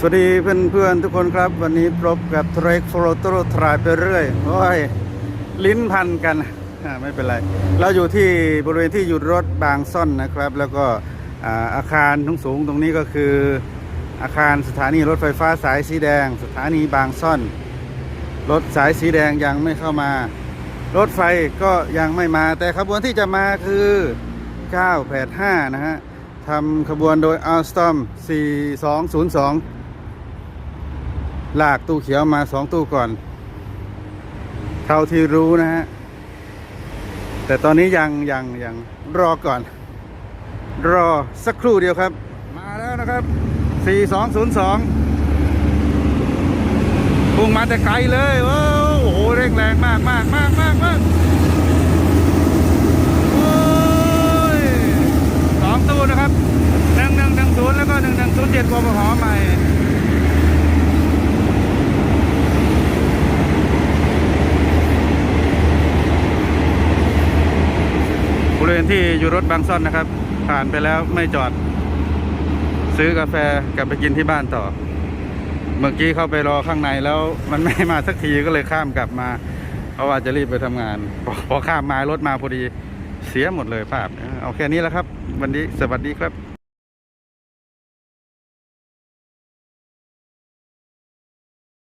สวัสดีเพื่อนเพื่อนๆทุกคนครับ วันนี้พบกับเทรคโฟโตรทรายไปเรื่อยโอ้ยลิ้นพันกันไม่เป็นไร เราอยู่ที่บริเวณที่หยุดรถบางซ่อนนะครับ แล้วก็อาอาคารทั้งสูงตรงนี้ก็คืออาคารสถานีรถไฟฟ้าสายสีแดง สถานีบางซ่อน รถสายสีแดงยังไม่เข้ามา รถไฟก็ยังไม่มา แต่ขบวนที่จะมาคือ 985 นะฮะทำขบวนโดย Alstom 4202 ลากตู้เขียวมาสองตู้ก่อน เท่าที่รู้นะฮะ แต่ตอนนี้ยังยังยังรอก่อน รอสักครู่เดียวครับ มาแล้วนะครับ 4202พุ่งมาแต่ไกลเลยโอ้โหเร่งแรงมากมากมากมากมากสองตู้นะครับหนึ่งหนึ่งหนึ่งศูนย์แล้วก็หนึ่งหนึ่งศูนย์เจ็ดกบหใหม่ ริเวณที่อยู่รถบางซ่อนนะครับ ผ่านไปแล้วไม่จอด ซื้อกาแฟกลับไปกินที่บ้านต่อ เมื่อกี้เข้าไปรอข้างในแล้วมันไม่มาสักทีก็เลยข้ามกลับมาเพราะว่าจะรีบไปทำงานพอพอข้ามมารถมาพอดีเสียหมดเลยภาพ เอาแค่นี้แล้วครับ วันนี้สวัสดีครับ